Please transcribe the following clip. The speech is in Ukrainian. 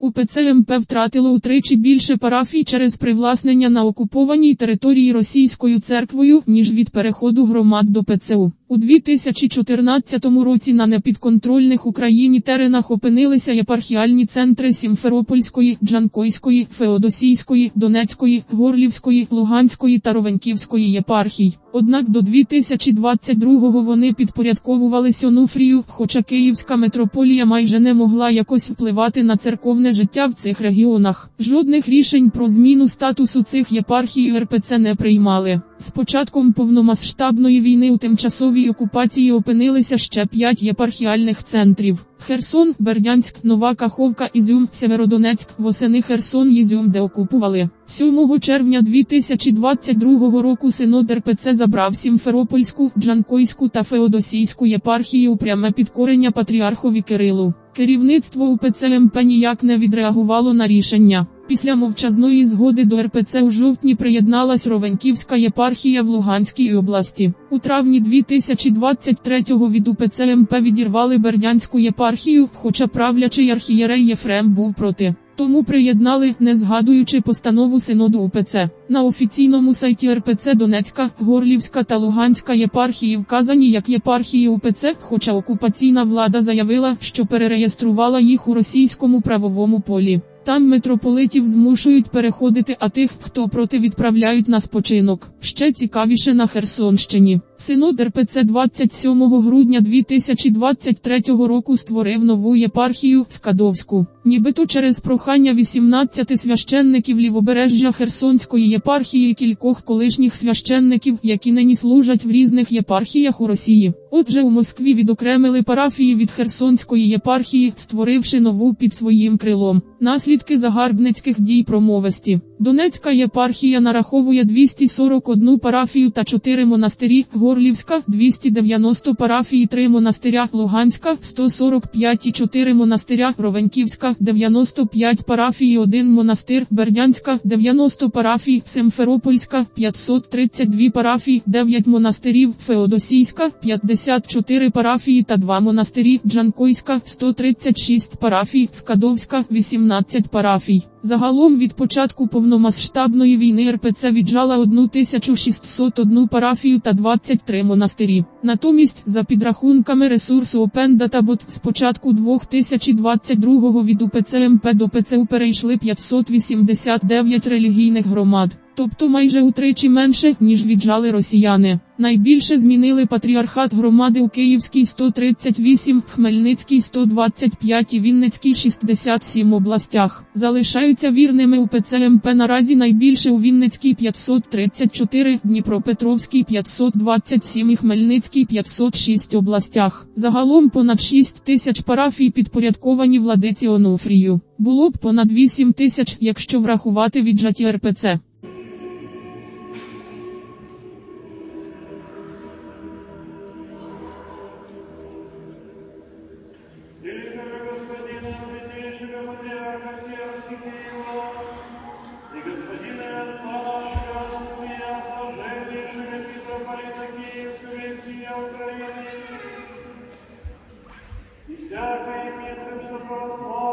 УПЦ МП втратило утричі більше парафій через привласнення на окупованій території російською церквою, ніж від переходу громад до ПЦУ. У 2014 році на непідконтрольних Україні теренах опинилися єпархіальні центри Сімферопольської, Джанкойської, Феодосійської, Донецької, Горлівської, Луганської та Ровенківської єпархій. Однак до 2022-го вони підпорядковувались Онуфрію, хоча Київська митрополія майже не могла якось впливати на церковне життя в цих регіонах. Жодних рішень про зміну статусу цих єпархій РПЦ не приймали. З початком повномасштабної війни у тимчасовій окупації опинилися ще п'ять єпархіальних центрів. Херсон, Бердянськ, Нова Каховка, Ізюм, Северодонецьк, восени Херсон, Ізюм деокупували. 7 червня 2022 року синод РПЦ забрав Сімферопольську, Джанкойську та Феодосійську єпархії у пряме підкорення патріархові Кирилу. Керівництво УПЦ МП ніяк не відреагувало на рішення. Після мовчазної згоди до РПЦ у жовтні приєдналась Ровенківська єпархія в Луганській області. У травні 2023-го від УПЦ МП відірвали Бердянську єпархію, хоча правлячий архієрей Єфрем був проти. Тому приєднали, не згадуючи постанову синоду УПЦ. На офіційному сайті РПЦ Донецька, Горлівська та Луганська єпархії вказані як єпархії УПЦ, хоча окупаційна влада заявила, що перереєструвала їх у російському правовому полі. Там митрополитів змушують переходити, а тих, хто проти відправляють на спочинок. Ще цікавіше на Херсонщині. Синод РПЦ 27 грудня 2023 року створив нову єпархію Скадовську. Нібито через прохання 18 священників лівобережжя Херсонської єпархії і кількох колишніх священників, які нині служать в різних єпархіях у Росії. Отже, у Москві відокремили парафії від Херсонської єпархії, створивши нову під своїм крилом. Наслідки загарбницьких дій промовості. Донецька єпархія нараховує 241 парафію та 4 монастирі, Горлівська 290 парафій, 3 монастиря, Луганська 145 і 4 монастиря, Ровенківська 95 парафій, 1 монастир, Бердянська 90 парафій, Симферопольська 532 парафії, 9 монастирів, Феодосійська 54 парафії та 2 монастирі, Джанкойська 136 парафій, Скадовська 18 парафій. Загалом від початку повномасштабної війни РПЦ віджала 1601 парафію та 23 монастирі. Натомість, за підрахунками ресурсу Open Databot, з початку 2022 від УПЦ МП до ПЦУ перейшли 589 релігійних громад. Тобто майже утричі менше, ніж віджали росіяни. Найбільше змінили патріархат громади у Київській 138, Хмельницькій 125 і Вінницькій 67 областях. Залишаються вірними у ПЦМП наразі найбільше у Вінницькій 534, Дніпропетровській 527 і Хмельницькій 506 областях. Загалом понад 6 тисяч парафій підпорядковані владиці Онуфрію. Було б понад 8 тисяч, якщо врахувати віджаті РПЦ. Патриарха место, что и